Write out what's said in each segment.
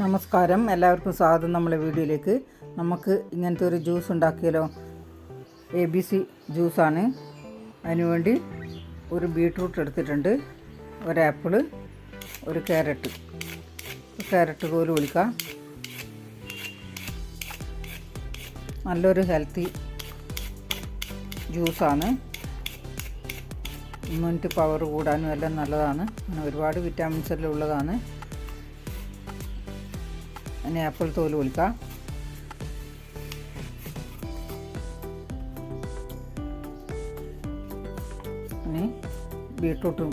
നമസ്കാരം. എല്ലാവർക്കും സ്വാഗതം നമ്മളെ വീഡിയോയിലേക്ക്. നമുക്ക് ഇങ്ങനത്തെ ഒരു ജ്യൂസ് ഉണ്ടാക്കിയാലോ? എ ബി സി ജ്യൂസാണ് അതിനുവേണ്ടി ഒരു ബീട്രൂട്ട് എടുത്തിട്ടുണ്ട്. ഒരു ആപ്പിൾ ഒരു ക്യാരറ്റ്. ക്യാരറ്റ് കോൽ ഒളിക്കാം നല്ലൊരു ഹെൽത്തി ജ്യൂസാണ് ഇമ്മ്യൂണിറ്റി പവർ കൂടാനും എല്ലാം നല്ലതാണ്. അങ്ങനെ ഒരുപാട് വിറ്റാമിൻസ് എല്ലാം ഉള്ളതാണ്. ഇനി ആപ്പിൾ തോൽ പൊളിക്കാം. ഇനി ബീട്രൂട്ട്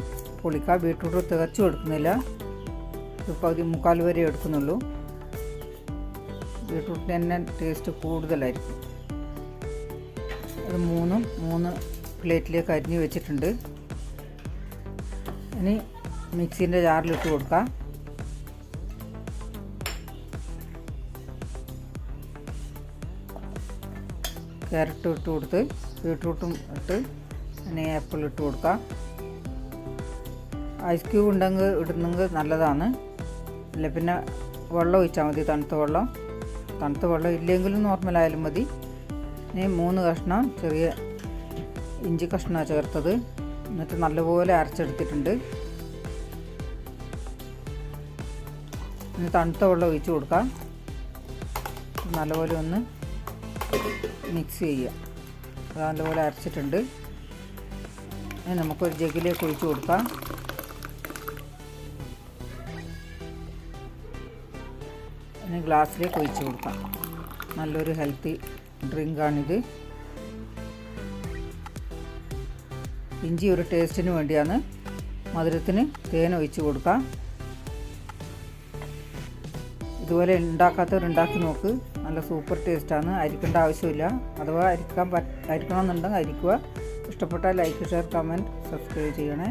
പൊളിക്കാം. ബീട്രൂട്ട് തികച്ചും എടുക്കുന്നില്ല. പകുതി മുക്കാൽ വരെ എടുക്കുന്നുള്ളൂ. ബീട്രൂട്ടിന് തന്നെ ടേസ്റ്റ് കൂടുതലായിരിക്കും. അത് മൂന്നും മൂന്ന് പ്ലേറ്റിലേക്ക് അരിഞ്ഞ് വെച്ചിട്ടുണ്ട്. ഇനി മിക്സീന്റെ ജാറിലിട്ട് കൊടുക്കാം. ക്യാരറ്റ് ഇട്ട് കൊടുത്ത് ബീട്രൂട്ടും ഇട്ട് പിന്നെ ആപ്പിൾ ഇട്ട് കൊടുക്കാം. ഐസ് ക്യൂബ് ഉണ്ടെങ്കിൽ ഇടുന്നെങ്കിൽ നല്ലതാണ്. അല്ല പിന്നെ വെള്ളം ഒഴിച്ചാൽ മതി തണുത്ത വെള്ളം. തണുത്ത വെള്ളം ഇല്ലെങ്കിലും നോർമലായാലും മതി. ഇനി മൂന്ന് കഷ്ണം ചെറിയ ഇഞ്ചി കഷ്ണമാണ് ചേർത്തത്. എന്നിട്ട് നല്ലപോലെ അരച്ചെടുത്തിട്ടുണ്ട്. ഇനി തണുത്ത വെള്ളം ഒഴിച്ച് കൊടുക്കാം. നല്ലപോലെ ഒന്ന് മിക്സ് ചെയ്യുക അത് നല്ലപോലെ അരച്ചിട്ടുണ്ട്. നമുക്കൊരു ജഗിലേക്ക് ഒഴിച്ച് കൊടുക്കാം. ഇനി ഗ്ലാസ്സിലേക്ക് ഒഴിച്ചു കൊടുക്കാം. നല്ലൊരു ഹെൽത്തി ഡ്രിങ്കാണിത്. ഇഞ്ചി ഒരു ടേസ്റ്റിന് വേണ്ടിയാണ് മധുരത്തിന് തേൻ ഒഴിച്ചു കൊടുക്കാം. ഇതുപോലെ ഉണ്ടാക്കാത്തവർ ഉണ്ടാക്കി നോക്ക്. നല്ല സൂപ്പർ ടേസ്റ്റാണ് അരിക്കേണ്ട ആവശ്യമില്ല. അഥവാ അരിക്കാൻ പറ്റ അരിക്കണമെന്നുണ്ടെങ്കിൽ അരിക്കുക. ഇഷ്ടപ്പെട്ടാൽ ലൈക്ക് ഷെയർ കമന്റ് സബ്സ്ക്രൈബ് ചെയ്യണേ.